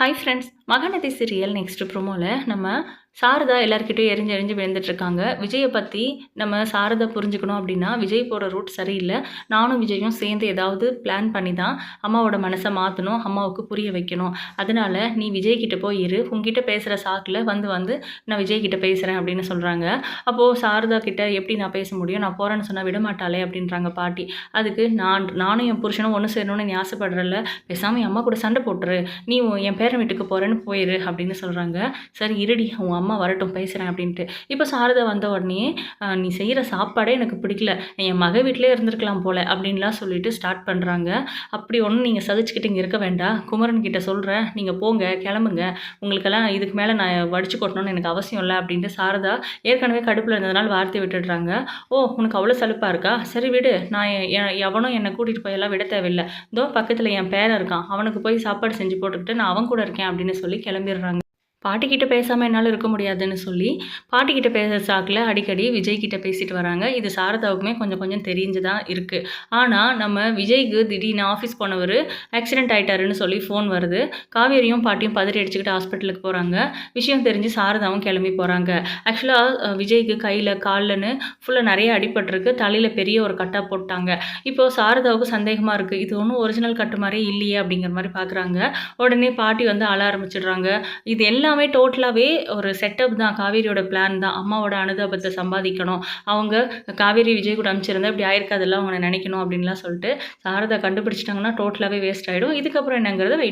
Hi friends Mahanadi serial next ப்ரோமோவில் நம்ம சாரதா எல்லாருக்கிட்டையும் எரிஞ்சு எரிஞ்சு விழுந்துட்டுருக்காங்க விஜயை பற்றி நம்ம சாரதா புரிஞ்சுக்கணும் அப்படின்னா விஜய் போகிற ரூட் சரியில்லை. நானும் விஜயும் சேர்ந்து ஏதாவது பிளான் பண்ணி தான் அம்மாவோட மனசை மாற்றணும் அம்மாவுக்கு புரிய வைக்கணும். அதனால் நீ விஜய்கிட்ட போய் இரு. உங்ககிட்ட பேசுகிற சாக்கில் வந்து வந்து நான் விஜய்கிட்ட பேசுகிறேன் அப்படின்னு சொல்கிறாங்க அப்போது சாரதா கிட்ட எப்படி நான் பேச முடியும்? நான் போகிறேன்னு சொன்னால் விட மாட்டாளே அப்படின்றாங்க பாட்டி. அதுக்கு நான் நானும் என் புருஷனும் ஒன்று சேரணும்னு நீ ஆசைப்படுறல பேசாமல் என் அம்மா கூட சண்டை போட்டுரு. நீ என் பேரன் வீட்டுக்கு போகிறேன்னு போயிரு அப்படின்னு சொல்கிறாங்க சரி இருடி. உன் அம்மா அம்மா வரட்டும் பேசுகிறேன் அப்படின்ட்டு. இப்போ சாரதா வந்த உடனே நீ செய்கிற சாப்பாடே எனக்கு பிடிக்கல. என் மக வீட்டிலே இருந்திருக்கலாம் போல அப்படின்லாம் சொல்லிட்டு ஸ்டார்ட் பண்ணுறாங்க அப்படி ஒன்றும் நீங்கள் சகிச்சுக்கிட்டு இங்கே இருக்க வேண்டாம். குமரன் கிட்ட சொல்கிறேன் நீங்கள் போங்க கிளம்புங்க. உங்களுக்கெல்லாம் இதுக்கு மேலே நான் வடிச்சு கொட்டணும்னு எனக்கு அவசியம் இல்லை அப்படின்ட்டு சாரதா ஏற்கனவே கடுப்பில் இருந்ததுனால வார்த்தை விட்டுடுறாங்க. ஓ உனக்கு அவ்வளோ சலுப்பாக இருக்கா? சரி விடு. நான் எ- எ- எவனும் என்னை கூட்டிகிட்டு போயெல்லாம் விட தேவையில்லை. இதோ பக்கத்தில் என் பேரன் இருக்கான். அவனுக்கு போய் சாப்பாடு செஞ்சு போட்டுக்கிட்டு நான் அவன் கூட இருக்கேன் அப்படின்னு சொல்லி கிளம்பிடுறாங்க. பாட்டிக்கிட்ட பேசாமல் என்னால் இருக்க முடியாதுன்னு சொல்லி பாட்டிக்கிட்ட பேசுகிற சாக்கில் அடிக்கடி விஜய்கிட்ட பேசிட்டு வராங்க. இது சாரதாவுக்குமே கொஞ்சம் கொஞ்சம் தெரிஞ்சு தான் இருக்குது ஆனால் நம்ம விஜய்க்கு திடீர்னு ஆஃபீஸ் போனவர் ஆக்சிடென்ட் ஆகிட்டாருன்னு சொல்லி ஃபோன் வருது. காவேரியும் பாட்டியும் பதறி அடிச்சுக்கிட்டு ஹாஸ்பிட்டலுக்கு போகிறாங்க விஷயம் தெரிஞ்சு சாரதாவும் கிளம்பி போகிறாங்க ஆக்சுவலாக விஜய்க்கு கையில் கால்லன்னு ஃபுல்லாக நிறைய அடிபட்டிருக்கு. தலையில் பெரிய ஒரு கட்டாக போட்டாங்க. இப்போது சாரதாவுக்கு சந்தேகமாக இருக்குது இது ஒன்றும் ஒரிஜினல் கட்டு மாதிரி இல்லையே அப்படிங்கிற மாதிரி பார்க்குறாங்க உடனே பாட்டி வந்து அழ ஆரம்பிச்சிடுறாங்க. இது எல்லாம் எல்லாமே டோட்டலாகவே ஒரு செட்டப் தான். காவேரியோட பிளான் தான். அம்மாவோட அனுதாபத்தை சம்பாதிக்கணும். அவங்க காவேரி விஜய் கூட அனுப்பிச்சிருந்தா இப்படி ஆயிருக்காதெல்லாம் அவங்க நினைக்கணும் அப்படின்லாம் சொல்லிட்டு சாரதா கண்டுபிடிச்சிட்டாங்கன்னா டோட்டலாகவே வேஸ்ட் ஆகிடும் இதுக்கப்புறம் என்னங்கிறத வெயிட்